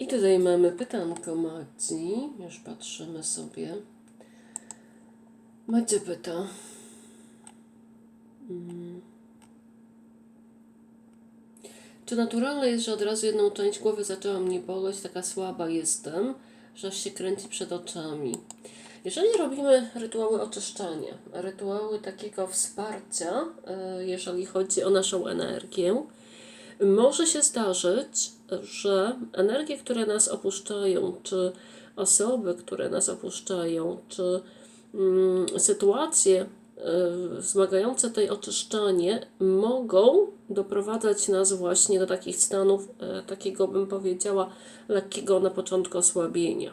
I tutaj mamy pytanko Maci. Już patrzymy sobie. Macie pyta. Mm. Czy naturalne jest, że od razu jedną część głowy zaczęła mnie boleć, taka słaba jestem, że aż się kręci przed oczami? Jeżeli robimy rytuały oczyszczania, rytuały takiego wsparcia, y, jeżeli chodzi o naszą energię, może się zdarzyć, że energie, które nas opuszczają, czy osoby, które nas opuszczają, czy mm, sytuacje y, wzmagające tej oczyszczanie mogą doprowadzać nas właśnie do takich stanów, y, takiego bym powiedziała, lekkiego na początku osłabienia.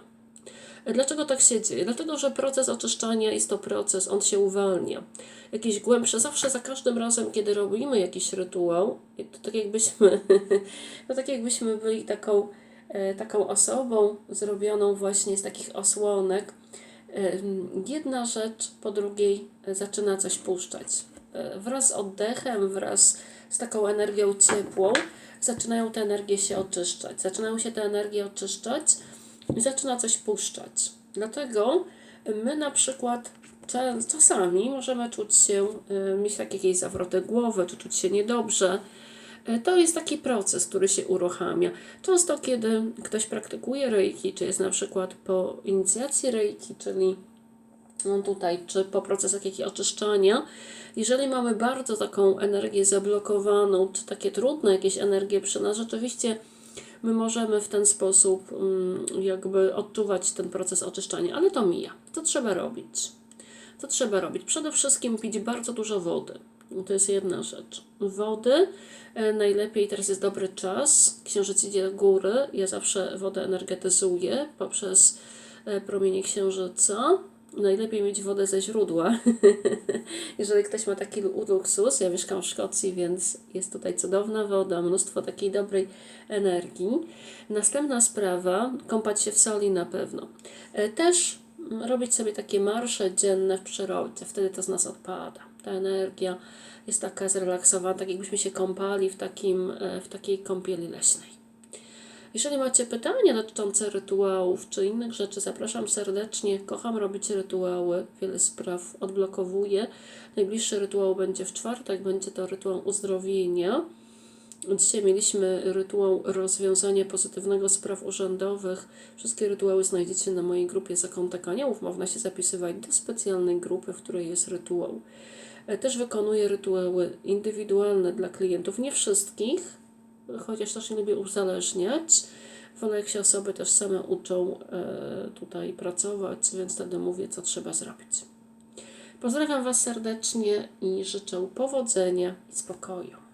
Dlaczego tak się dzieje? Dlatego, że proces oczyszczania jest to proces, on się uwalnia. Jakiś głębszy, zawsze za każdym razem, kiedy robimy jakiś rytuał, to tak jakbyśmy, to tak jakbyśmy byli taką, e, taką osobą zrobioną właśnie z takich osłonek. E, Jedna rzecz po drugiej zaczyna coś puszczać. E, Wraz z oddechem, wraz z taką energią ciepłą, zaczynają te energie się oczyszczać. Zaczynają się te energie oczyszczać i zaczyna coś puszczać. Dlatego my na przykład cza- czasami możemy czuć się, y, mieć takie jakieś zawroty głowy, czy czuć się niedobrze. Y, To jest taki proces, który się uruchamia. Często, kiedy ktoś praktykuje reiki, czy jest na przykład po inicjacji reiki, czyli no tutaj, czy po procesach jakiegoś oczyszczania, jeżeli mamy bardzo taką energię zablokowaną, czy takie trudne jakieś energie przy nas, rzeczywiście my możemy w ten sposób mm, jakby odczuwać ten proces oczyszczania, ale to mija. Co trzeba robić? Co trzeba robić? Przede wszystkim pić bardzo dużo wody. To jest jedna rzecz. Wody, e, najlepiej teraz jest dobry czas, księżyc idzie góry, ja zawsze wodę energetyzuję poprzez e, promienie księżyca. Najlepiej mieć wodę ze źródła. Jeżeli ktoś ma taki lu- luksus, ja mieszkam w Szkocji, więc jest tutaj cudowna woda, mnóstwo takiej dobrej energii. Następna sprawa, kąpać się w soli na pewno. E, Też mm, robić sobie takie marsze dzienne w przyrodzie, wtedy to z nas odpada. Ta energia jest taka zrelaksowana, tak jakbyśmy się kąpali w, takim, e, w takiej kąpieli leśnej. Jeżeli macie pytania dotyczące rytuałów czy innych rzeczy, zapraszam serdecznie. Kocham robić rytuały, wiele spraw odblokowuję. Najbliższy rytuał będzie w czwartek, będzie to rytuał uzdrowienia. Dzisiaj mieliśmy rytuał rozwiązania pozytywnego spraw urzędowych. Wszystkie rytuały znajdziecie na mojej grupie Zakątek Aniołów. Można się zapisywać do specjalnej grupy, w której jest rytuał. E, Też wykonuję rytuały indywidualne dla klientów, nie wszystkich, chociaż też nie lubię uzależniać. Wolę, jak się osoby też same uczą e, tutaj pracować, więc wtedy mówię, co trzeba zrobić. Pozdrawiam Was serdecznie i życzę powodzenia i spokoju.